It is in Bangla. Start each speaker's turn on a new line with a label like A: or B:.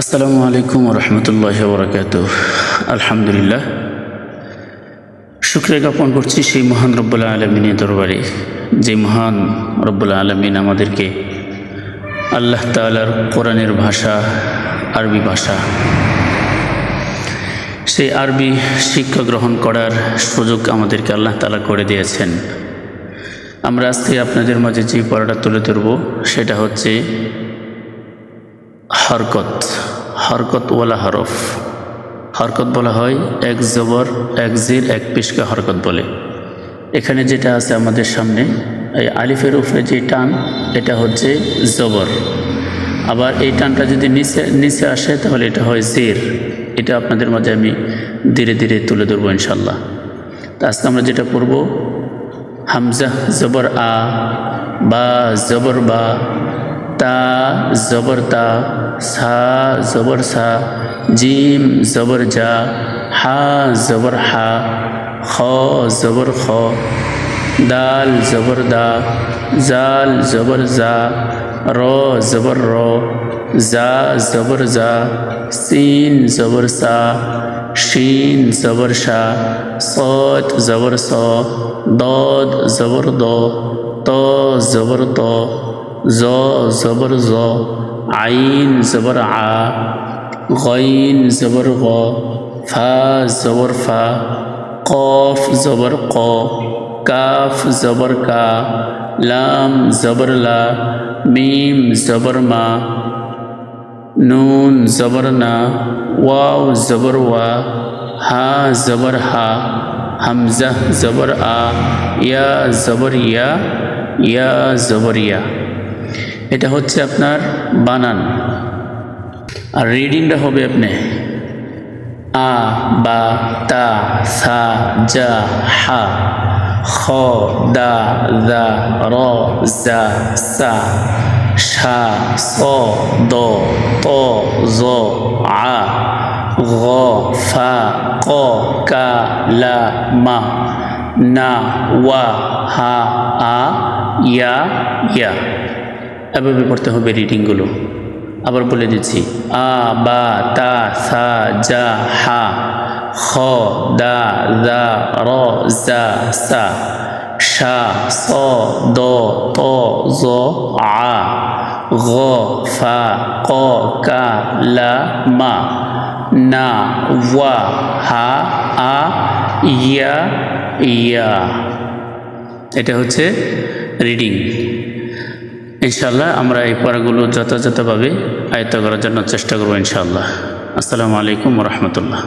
A: আসসালামু আলাইকুম রহমতুল্লাহ বরকাত আলহামদুলিল্লাহ। শুক্রিয়া জ্ঞাপন করছি সেই মহান রব্বুল্লাহ আলমিনের দরবারে, যে মহান রব্বুল্লাহ আলমিন আমাদেরকে আল্লাহ তালার কোরআনের ভাষা, আরবি ভাষা, সেই আরবি শিক্ষা গ্রহণ করার সুযোগ আমাদেরকে আল্লাহ তালা করে দিয়েছেন। আমরা আজকে আপনাদের মাঝে যে পড়াটা তুলে ধরব, সেটা হচ্ছে হরকত হরকত ওয়ালা হরফ। হরকত বলা হয় এক জবর, এক জির, এক পিসকে হরকত বলে। এখানে যেটা আছে আমাদের সামনে, এই আলিফের উপরে যে টান, এটা হচ্ছে জবর। আবার এই টানটা যদি নিচে নিচে আসে, তাহলে এটা হয় জির। এটা আপনাদের মাঝে আমি ধীরে ধীরে তুলে ধরবো ইনশাল্লাহ তা আজকে আমরা যেটা পড়ব, হামজা, জবর আ, বা, জবর বা, তা, জবর তা সা, জবর সা, জিম, জবর জা, হা, জবর হা, খ, জবর খ, দাল, জবর দা, জাল, জবর জা, র, জবর র, জা, জবর জা, সিন, জবর সা, শিন, জবর শা সদ জবর স, দদ, জবর দ জবর ত, জ, জবর জ আইন জবর আ, গইন জবর গ, ফা জবর ফা, কফ জবর ক, কাফ জবর কা, লাম জবর লা, মিম জবর মা, নুন জবর না, ওয়াও জবর ওয়া, হা জবর হা, হামজা জবর আ, ইয়া জবর ইয়া ইয়া জবর ইয়া। এটা হচ্ছে আপনার বানান। আর রিডিংটা হবে আপনি। আ, বা, তা, সা যা হা, খ, দা দা, র, জা, সা সা, স, দ, ত, জ, আ, ঘ, ফা, ক, কা, লা, মা, না, ওয়া, হা, আ, ইয়া ইয়া। এভাবে পড়তে হবে রিডিংগুলো আবার বলে দিচ্ছি, আ, বা, তা, সা যা হা, খ, দা দা র, জা, সা সা, স, দ, ত, জ, আ, ঘ, ফা, ক, কা, লা, মা, না, ওয়া, হা, আ, ইয়া ইয়া। এটা হচ্ছে রিডিং ইনশাল্লাহ আমরা এই পড়াগুলো যথাযথভাবে আয়ত্ত করার জন্য চেষ্টা করব ইনশাল্লাহ আসসালামু আলাইকুম রহমতুল্লাহ।